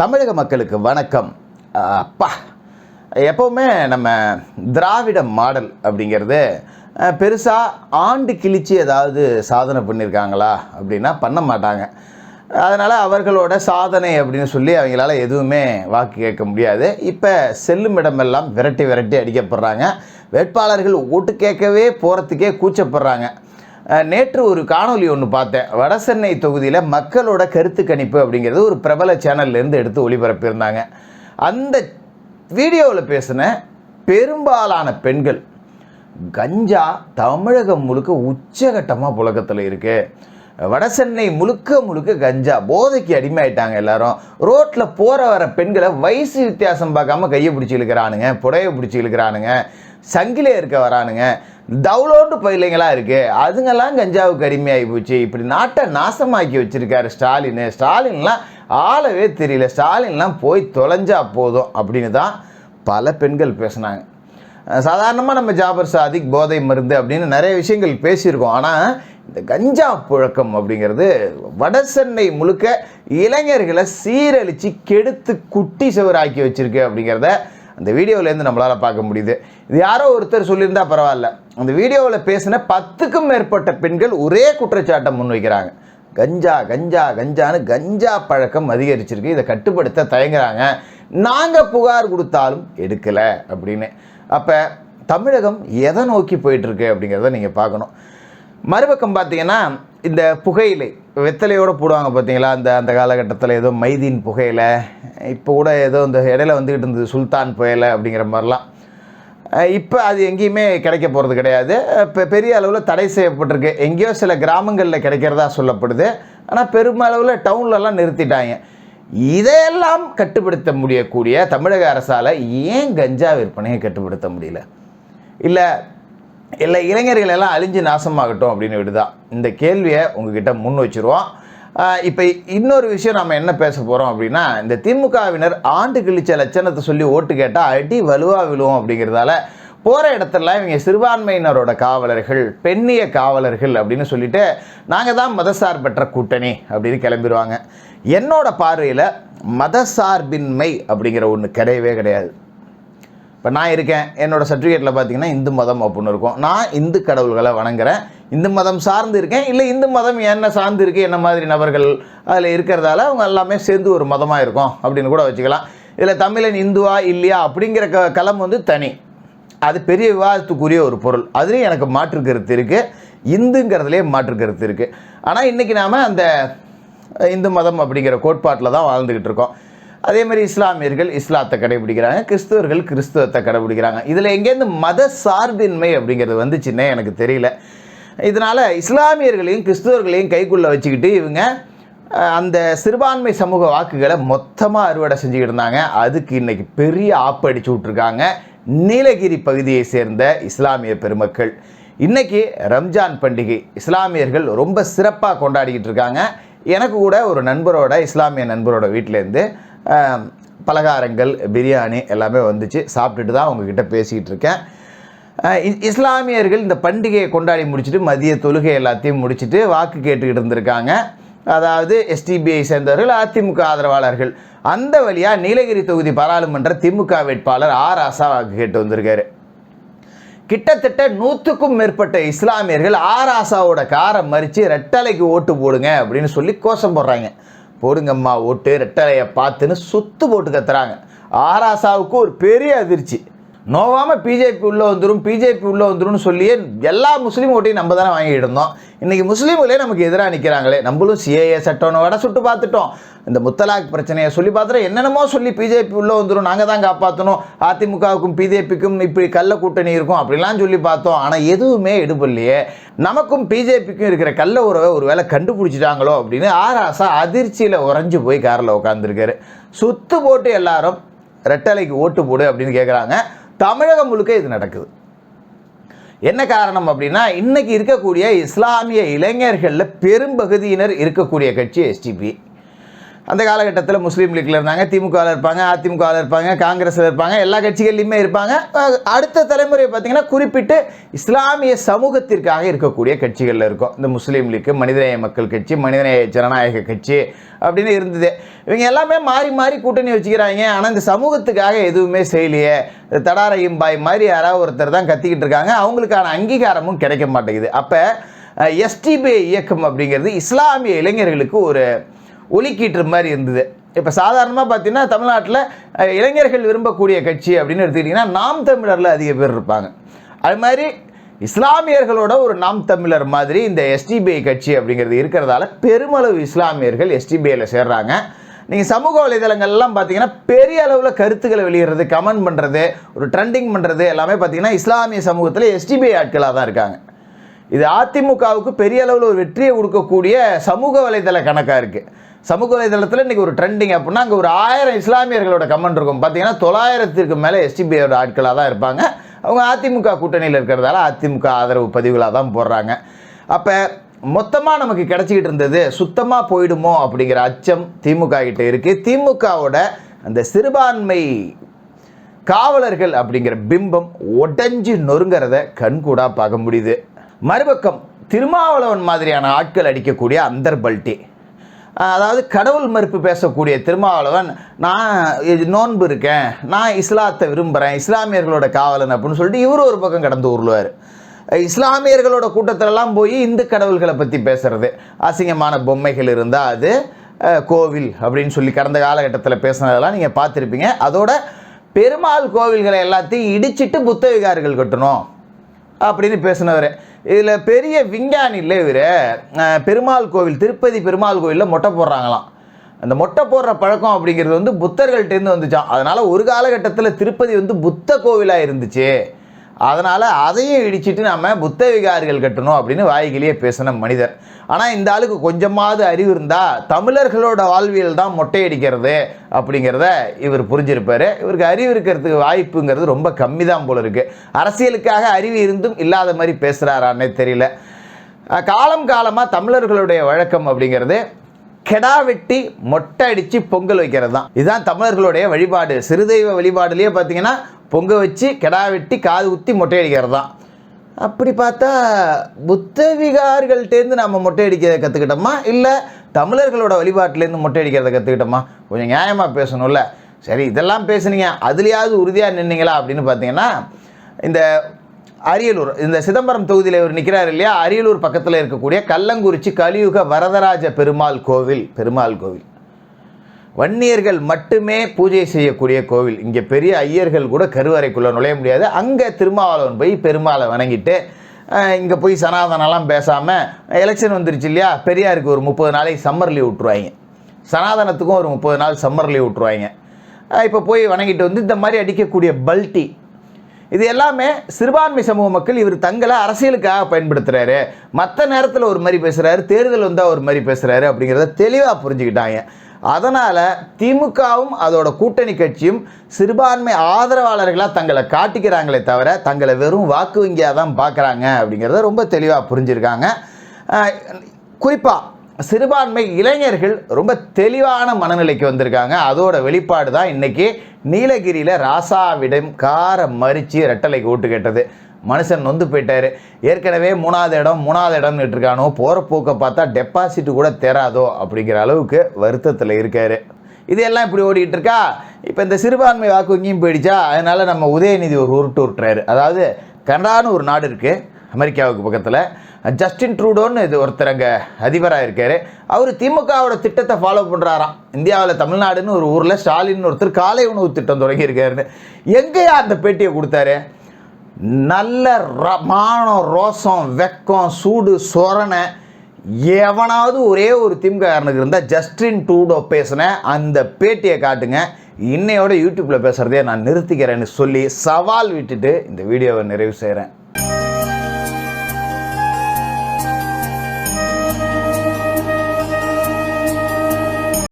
தமிழக மக்களுக்கு வணக்கம். அப்பா. எப்போவுமே நம்ம திராவிட மாடல் அப்படிங்கிறது பெருசாக ஆண்டு கிழிச்சு ஏதாவது சாதனை பண்ணியிருக்காங்களா அப்படின்னா பண்ண மாட்டாங்க. அதனால் அவர்களோட சாதனை அப்படின்னு சொல்லி அவங்களால எதுவுமே வாக்கு கேட்க முடியாது. இப்போ செல்லும் இடமெல்லாம் விரட்டி விரட்டி அடிக்கப்படுறாங்க. வேட்பாளர்கள் ஓட்டு கேட்கவே போகிறதுக்கே கூச்சப்படுறாங்க. நேற்று ஒரு காணொளி ஒன்று பார்த்தேன். வடசென்னை தொகுதியில் மக்களோட கருத்து கணிப்பு அப்படிங்கிறது ஒரு பிரபல சேனல்லேருந்து எடுத்து ஒளிபரப்பியிருந்தாங்க அந்த வீடியோவில் பேசின பெரும்பாலான பெண்கள் கஞ்சா தமிழகம் முழுக்க உச்சகட்டமாக புழக்கத்தில் இருக்குது வடசென்னை முழுக்க முழுக்க கஞ்சா போதைக்கு அடிமையாயிட்டாங்க எல்லாரும். ரோட்டில் போகிற வர பெண்களை வயசு வித்தியாசம் பார்க்காம கையை பிடிச்சி இழுக்கிறானுங்க புடையை பிடிச்சி இழுக்கிறானுங்க சங்கிலே இருக்க வரானுங்க. டவுலோண்டு பயிலைங்களாம் இருக்குது அதுங்கெல்லாம் கஞ்சாவுக்கு அடிமையாகி போச்சு. இப்படி நாட்டை நாசமாக்கி வச்சிருக்காரு ஸ்டாலின். ஸ்டாலின்லாம் ஆளவே தெரியல. ஸ்டாலின்லாம் போய் தொலைஞ்சா போதும் அப்படின்னு தான் பல பெண்கள் பேசுனாங்க. சாதாரணமாக நம்ம ஜாபர் சாதிக் போதை மருந்து அப்படின்னு நிறைய விஷயங்கள் பேசியிருக்கோம். ஆனால் இந்த கஞ்சா புழக்கம் அப்படிங்கிறது வடசென்னை முழுக்க இளைஞர்களை சீரழித்து கெடுத்து குட்டி சுவராக்கி வச்சிருக்கு அப்படிங்கிறத அந்த வீடியோவிலேருந்து நம்மளால் பார்க்க முடியுது. இது யாரோ ஒருத்தர் சொல்லியிருந்தால் பரவாயில்ல. அந்த வீடியோவில் பேசின பத்துக்கும் மேற்பட்ட பெண்கள் ஒரே குற்றச்சாட்டை முன்வைக்கிறாங்க. கஞ்சா கஞ்சா கஞ்சான்னு கஞ்சா பழக்கம் அதிகரிச்சிருக்கு. இதை கட்டுப்படுத்த தயங்குறாங்க. நாங்கள் புகார் கொடுத்தாலும் எடுக்கலை அப்படின்னு. அப்போ தமிழகம் எதை நோக்கி போயிட்டுருக்கு அப்படிங்கிறத நீங்கள் பார்க்கணும். மறுபக்கம் பார்த்தீங்கன்னா இந்த புகையிலை வெத்தலையோடு போடுவாங்க பார்த்தீங்களா? அந்த அந்த காலகட்டத்தில் ஏதோ மைதீன் புகையிலை இப்போ கூட ஏதோ இந்த இடையில வந்துக்கிட்டு இருந்தது சுல்தான் புயலை அப்படிங்கிற மாதிரிலாம். இப்போ அது எங்கேயுமே கிடைக்க போகிறது கிடையாது. இப்போ பெரிய அளவில் தடை செய்யப்பட்டிருக்கு. எங்கேயோ சில கிராமங்களில் கிடைக்கிறதா சொல்லப்படுது. ஆனால் பெருமளவில் டவுன்லலாம் நிறுத்திட்டாங்க. இதையெல்லாம் கட்டுப்படுத்த முடியக்கூடிய தமிழக அரசால் ஏன் கஞ்சா விற்பனையை கட்டுப்படுத்த முடியல? இல்லை இல்லை இளைஞர்கள் எல்லாம் அழிஞ்சு நாசமாகட்டும் அப்படின்னு விடுதான் இந்த கேள்வியை உங்ககிட்ட முன் வச்சுருவோம். இப்போ இன்னொரு விஷயம் நம்ம என்ன பேச போகிறோம் அப்படின்னா இந்த திமுகவினர் ஆண்டு கிழிச்ச லட்சணத்தை சொல்லி ஓட்டு கேட்டால் அடி வலுவாக விழுவும் அப்படிங்கிறதால போகிற இடத்துல இவங்க சிறுபான்மையினரோட காவலர்கள் பெண்ணிய காவலர்கள் அப்படின்னு சொல்லிட்டு நாங்கள் தான் மதசார்பற்ற கூட்டணி அப்படின்னு கிளம்பிடுவாங்க. என்னோட பார்வையில் மதசார்பின்மை அப்படிங்கிற ஒன்று கிடையவே கிடையாது. இப்போ நான் இருக்கேன் என்னோடய சர்டிஃபிகேட்டில் பார்த்தீங்கன்னா இந்து மதம் அப்படின்னு இருக்கும். நான் இந்து கடவுள்களை வணங்குறேன் இந்து மதம் சார்ந்து இருக்கேன் இல்லை இந்து மதம் என்ன சார்ந்து இருக்கு என்ன மாதிரி நபர்கள் அதில் இருக்கிறதால அவங்க எல்லாமே சேர்ந்து ஒரு மதமாக இருக்கும் அப்படின்னு கூட வச்சுக்கலாம். இதில் தமிழன் இந்துவா இல்லையா அப்படிங்கிற க களம் வந்து தனி. அது பெரிய விவாதத்துக்குரிய ஒரு பொருள். அதுலேயும் எனக்கு மாற்று கருத்து இருக்குது இந்துங்கிறதுலேயே மாற்று கருத்து இருக்குது ஆனால் இன்றைக்கி நாம் அந்த இந்து மதம் அப்படிங்கிற கோட்பாட்டில் தான் வாழ்ந்துக்கிட்டு இருக்கோம். அதே மாதிரி இஸ்லாமியர்கள் இஸ்லாத்தை கடைபிடிக்கிறாங்க கிறிஸ்துவர்கள் கிறிஸ்துவத்தை கடைபிடிக்கிறாங்க. இதில் எங்கேருந்து மத சார்பின்மை அப்படிங்கிறது வந்துச்சுன்னே எனக்கு தெரியல. இதனால் இஸ்லாமியர்களையும் கிறிஸ்துவர்களையும் கைக்குள்ளே வச்சுக்கிட்டு இவங்க அந்த சிறுபான்மை சமூக வாக்குகளை மொத்தமாக அறுவடை செஞ்சுக்கிட்டு இருந்தாங்க. அதுக்கு இன்றைக்கி பெரிய ஆப்படிச்சு விட்ருக்காங்க நீலகிரி பகுதியை சேர்ந்த இஸ்லாமிய பெருமக்கள். இன்றைக்கி ரம்ஜான் பண்டிகை. இஸ்லாமியர்கள் ரொம்ப சிறப்பாக கொண்டாடிக்கிட்டு இருக்காங்க. எனக்கு கூட ஒரு நண்பரோட இஸ்லாமிய நண்பரோட வீட்டிலேருந்து பலகாரங்கள் பிரியாணி எல்லாமே வந்துச்சு. சாப்பிட்டுட்டு தான் அவங்கக்கிட்ட பேசிக்கிட்டு இருக்கேன். இஸ்லாமியர்கள் இந்த பண்டிகையை கொண்டாடி முடிச்சுட்டு மதிய தொழுகை எல்லாத்தையும் முடிச்சுட்டு வாக்கு கேட்டுக்கிட்டு இருந்திருக்காங்க. அதாவது எஸ்டிபிஐ சேர்ந்தவர்கள் அதிமுக ஆதரவாளர்கள். அந்த வழியாக நீலகிரி தொகுதி பாராளுமன்ற திமுக வேட்பாளர் ஆர் ஆசா வாக்கு கேட்டு வந்திருக்காரு. கிட்டத்தட்ட நூற்றுக்கும் மேற்பட்ட இஸ்லாமியர்கள் ஆர் ஆசாவோட காரை மறித்து ரெட்டலைக்கு ஓட்டு போடுங்க அப்படின்னு சொல்லி கோஷம் போடுறாங்க. போடுங்கம்மா ஓட்டு ரெட்டலையை பார்த்துன்னு சுத்து போட்டு கத்துறாங்க. ஆராசாவுக்கு ஒரு பெரிய அதிர்ச்சி. நோவாமல் பிஜேபி உள்ளே வந்துடும் பிஜேபி உள்ளே வந்துடும் சொல்லியே எல்லா முஸ்லீம் ஓட்டையும் நம்ம தானே வாங்கிட்டு இருந்தோம் இன்றைக்கி முஸ்லீம்களே நமக்கு எதிராக நிற்கிறாங்களே நம்மளும் சிஏஏ சட்டம்னு வட சுட்டு பார்த்துட்டோம். இந்த முத்தலாக் பிரச்சனையை சொல்லி பார்த்துட்டு என்னென்னமோ சொல்லி பிஜேபி உள்ளே வந்துடும் நாங்கள் தான் காப்பாற்றணும் அதிமுகவுக்கும் பிஜேபிக்கும் இப்படி கள்ள கூட்டணி இருக்கும் அப்படிலாம் சொல்லி பார்த்தோம். ஆனால் எதுவுமே எடுபடலையே. நமக்கும் பிஜேபிக்கும் இருக்கிற கள்ள உறவை ஒரு வேளை கண்டுபிடிச்சிட்டாங்களோ அப்படின்னு ஆராசா அதிர்ச்சியில் உறைஞ்சு போய் காரில் உட்காந்துருக்காரு சுத்து போட்டு எல்லாரும் ரெட்டலைக்கு ஓட்டு போடு அப்படின்னு கேட்குறாங்க தமிழகம் முழுக்க இது நடக்குது. என்ன காரணம் அப்படின்னா இன்னைக்கு இருக்கக்கூடிய இஸ்லாமிய இளைஞர்களில் பெரும்பகுதியினர் இருக்கக்கூடிய கட்சி எஸ்டிபி அந்த காலகட்டத்தில் முஸ்லீம் லீக்கில் இருந்தாங்க திமுகவில் இருப்பாங்க அதிமுகவில் இருப்பாங்க காங்கிரஸில் இருப்பாங்க எல்லா கட்சிகள்லையுமே இருப்பாங்க. அடுத்த தலைமுறை பார்த்தீங்கன்னா குறிப்பிட்டு இஸ்லாமிய சமூகத்திற்காக இருக்கக்கூடிய கட்சிகளில் இருக்கும். இந்த முஸ்லீம் லீக்கு மனிதநேய மக்கள் கட்சி மனிதநேய ஜனநாயக கட்சி அப்படின்னு இருந்தது. இவங்க எல்லாமே மாறி மாறி கூட்டணி வச்சுக்கிறாங்க. ஆனால் இந்த சமூகத்துக்காக எதுவுமே செய்யலையே. தடாரையும் பாய் மாதிரி யாராவது ஒருத்தர் தான் கத்திக்கிட்டு இருக்காங்க. அவங்களுக்கான அங்கீகாரமும் கிடைக்க மாட்டேங்குது. அப்போ எஸ்டிபி இயக்கம் அப்படிங்கிறது இஸ்லாமிய இளைஞர்களுக்கு ஒரு ஒலிக்கீட்டு மாதிரி இருந்தது. இப்போ சாதாரணமாக பார்த்தீங்கன்னா தமிழ்நாட்டில் இளைஞர்கள் விரும்பக்கூடிய கட்சி அப்படின்னு எடுத்துக்கிட்டிங்கன்னா நாம் தமிழரில் அதிக பேர் இருப்பாங்க. அது மாதிரி இஸ்லாமியர்களோட ஒரு நாம் தமிழர் மாதிரி இந்த எஸ்டிபிஐ கட்சி அப்படிங்கிறது இருக்கிறதால பெருமளவு இஸ்லாமியர்கள் எஸ்டிபிஐயில் சேர்றாங்க. நீங்கள் சமூக வலைதளங்கள்லாம் பார்த்தீங்கன்னா பெரிய அளவில் கருத்துக்களை வெளியிடுறது கமெண்ட் பண்ணுறது ஒரு ட்ரெண்டிங் பண்ணுறது எல்லாமே பார்த்தீங்கன்னா இஸ்லாமிய சமூகத்தில் எஸ்டிபிஐ ஆட்களாக தான் இருக்காங்க. இது அதிமுகவுக்கு பெரிய அளவில் ஒரு வெற்றியை கொடுக்கக்கூடிய சமூக வலைதள கணக்காக இருக்குது சமூக வலைதளத்தில் இன்றைக்கி ஒரு ட்ரெண்டிங் அப்படின்னா அங்கே ஒரு ஆயிரம் இஸ்லாமியர்களோட கமெண்ட் இருக்கும். பார்த்தீங்கன்னா தொள்ளாயிரத்திற்கு மேலே எஸ்டிபிஐயோட ஆட்களாக தான் இருப்பாங்க. அவங்க அதிமுக கூட்டணியில் இருக்கிறதால அதிமுக ஆதரவு பதிவுகளாக தான் போடுறாங்க. அப்போ மொத்தமாக நமக்கு கிடச்சிக்கிட்டு இருந்தது சுத்தமாக போயிடுமோ அப்படிங்கிற அச்சம் திமுக கிட்ட இருக்குது திமுகவோட அந்த சிறுபான்மை காவலர்கள் அப்படிங்கிற பிம்பம் உடஞ்சி நொறுங்கிறத கண்கூடாக பார்க்க முடியுது. மறுபக்கம் திருமாவளவன் மாதிரியான ஆட்கள் அடிக்கக்கூடிய அந்தர்பல்ட்டி அதாவது கடவுள் மறுப்பு பேசக்கூடிய திருமாவளவன் நான் இது நோன்பு இருக்கேன் நான் இஸ்லாத்தை விரும்புகிறேன் இஸ்லாமியர்களோட காவலன் அப்படின்னு சொல்லிட்டு இவர் ஒரு பக்கம் கடந்து உருளுவார் இஸ்லாமியர்களோட கூட்டத்திலலாம் போய் இந்து கடவுள்களை பற்றி பேசுகிறது அசிங்கமான பொம்மைகள் இருந்தால் அது கோவில் அப்படின்னு சொல்லி கடந்த காலகட்டத்தில் பேசுனதெல்லாம் நீங்கள் பார்த்துருப்பீங்க. அதோட பெருமாள் கோவில்களை எல்லாத்தையும் இடிச்சிட்டு புத்த விகாரிகள் கட்டணும் அப்படின்னு பேசினவர். இதில் பெரிய விஞ்ஞானி இல்லை இவர். பெருமாள் கோவில் திருப்பதி பெருமாள் கோவிலில் மொட்டை போடுறாங்களாம். அந்த மொட்டை போடுற பழக்கம் அப்படிங்கிறது வந்து புத்தர்கள்ட்டேருந்து வந்துச்சான் அதனால் ஒரு காலகட்டத்தில் திருப்பதி வந்து புத்த கோவிலாக இருந்துச்சு. அதனால் அதையும் இடிச்சிட்டு நம்ம புத்த விகாரிகள் கட்டணும் அப்படின்னு வாய்கிலேயே பேசின மனிதர். ஆனால் இந்த ஆளுக்கு கொஞ்சமாவது அறிவு இருந்தால் தமிழர்களோட வாழ்வியல் தான் மொட்டையடிக்கிறது அப்படிங்கிறத இவர் புரிஞ்சிருப்பார். இவருக்கு அறிவு இருக்கிறதுக்கு வாய்ப்புங்கிறது ரொம்ப கம்மி தான் போல இருக்குது அரசியலுக்காக அறிவு இருந்தும் இல்லாத மாதிரி பேசுகிறாரான்னே தெரியல. காலம் காலமாக தமிழர்களுடைய வழக்கம் அப்படிங்கிறது கெடா வெட்டி மொட்டை அடித்து பொங்கல் வைக்கிறது தான் இதுதான் தமிழர்களுடைய வழிபாடு. சிறுதெய்வ வழிபாடுலேயே பார்த்தீங்கன்னா பொங்கல் வச்சு கெடா வெட்டி காது குத்தி மொட்டை அடிக்கிறது தான் அப்படி பார்த்தா புத்த விகார்கள்ட்டேருந்து நம்ம மொட்டை அடிக்கிறத கற்றுக்கிட்டோமா இல்லை தமிழர்களோட வழிபாட்டிலேருந்து மொட்டை அடிக்கிறத கற்றுக்கிட்டோமா கொஞ்சம் நியாயமாக பேசணும்ல. சரி இதெல்லாம் பேசுனீங்க. அதுலேயாவது உறுதியாக நின்னீங்களா அப்படின்னு பார்த்தீங்கன்னா இந்த அரியலூர் இந்த சிதம்பரம் தொகுதியில் இவர் நிற்கிறார் இல்லையா? அரியலூர் பக்கத்தில் இருக்கக்கூடிய கள்ளங்குறிச்சி கலியுக வரதராஜ பெருமாள் கோவில் பெருமாள் கோவில். வன்னியர்கள் மட்டுமே பூஜை செய்யக்கூடிய கோவில். இங்கே பெரிய ஐயர்கள் கூட கருவறைக்குள்ளே நுழைய முடியாது. அங்கே திருமாவளவன் போய் பெருமாளை வணங்கிட்டு இங்கே போய் சனாதனம்லாம் பேசாமல் எலெக்ஷன் வந்துருச்சு இல்லையா? பெரியாருக்கு ஒரு முப்பது நாளைக்கு சம்மர் லீவ் விட்ருவாங்க சனாதனத்துக்கும் ஒரு முப்பது நாள் சம்மர் லீவ் விட்ருவாங்க இப்போ போய் வணங்கிட்டு வந்து இந்த மாதிரி அடிக்கக்கூடிய பல்ட்டி இது எல்லாமே சிறுபான்மை சமூக மக்கள் இவர் தங்களை அரசியலுக்காக பயன்படுத்துகிறாரு மற்ற நேரத்தில் ஒரு மாதிரி பேசுகிறாரு தேர்தல் வந்தால் ஒரு மாதிரி பேசுகிறாரு அப்படிங்கிறத தெளிவாக புரிஞ்சுக்கிட்டாங்க. அதனால் திமுகவும் அதோட கூட்டணி கட்சியும் சிறுபான்மை ஆதரவாளர்களாக தங்களை காட்டிக்கிறாங்களே தவிர தங்களை வெறும் வாக்கு வங்கியாக தான் பார்க்குறாங்க அப்படிங்கிறத ரொம்ப தெளிவாக புரிஞ்சுருக்காங்க. குறிப்பாக சிறுபான்மை இளைஞர்கள் ரொம்ப தெளிவான மனநிலைக்கு வந்திருக்காங்க. அதோட வெளிப்பாடு தான் இன்னைக்கு நீலகிரியில் ராசாவிடம் காரை மறித்து ரெட்டலைக்கு ஓட்டு கேட்டது. மனுஷன் நொந்து போயிட்டாரு. ஏற்கனவே மூணாவது இடம் மூணாவது இடம்னு இருக்கானோ போகிற போக்கை பார்த்தா டெபாசிட் கூட தராதோ அப்படிங்கிற அளவுக்கு வருத்தத்தில் இருக்காரு. இதெல்லாம் இப்படி ஓடிக்கிட்டு இருக்கா? இப்போ இந்த சிறுபான்மை வாக்கு வங்கியும் போயிடுச்சா? அதனால நம்ம உதயநிதி ஒரு உருட்டு விட்டுறாரு அதாவது கனடான்னு ஒரு நாடு இருக்குது அமெரிக்காவுக்கு பக்கத்தில் ஜஸ்டின் ட்ரூடோன்னு இது ஒருத்தர் அங்கே அதிபராக இருக்கார். அவர் திமுகவோட திட்டத்தை ஃபாலோ பண்ணுறாராம் இந்தியாவில் தமிழ்நாடுன்னு ஒரு ஊரில் ஸ்டாலின் ஒருத்தர் காலை உணவு திட்டம் தொடங்கியிருக்காருன்னு எங்கேயா அந்த பேட்டியை கொடுத்தாரு? நல்ல ர- மானம் ரோசம் வெக்கம் சூடு சொரணை. எவனாவது ஒரே ஒரு திமுககாரனுக்கு இருந்தால் ஜஸ்டின் டூடோ பேசின அந்த பேட்டியை காட்டுங்க. இன்னையோட யூடியூப்பில் பேசுகிறதே நான் நிறுத்திக்கிறேன்னு சொல்லி சவால் விட்டுட்டு இந்த வீடியோவை நிறைவு செய்கிறேன்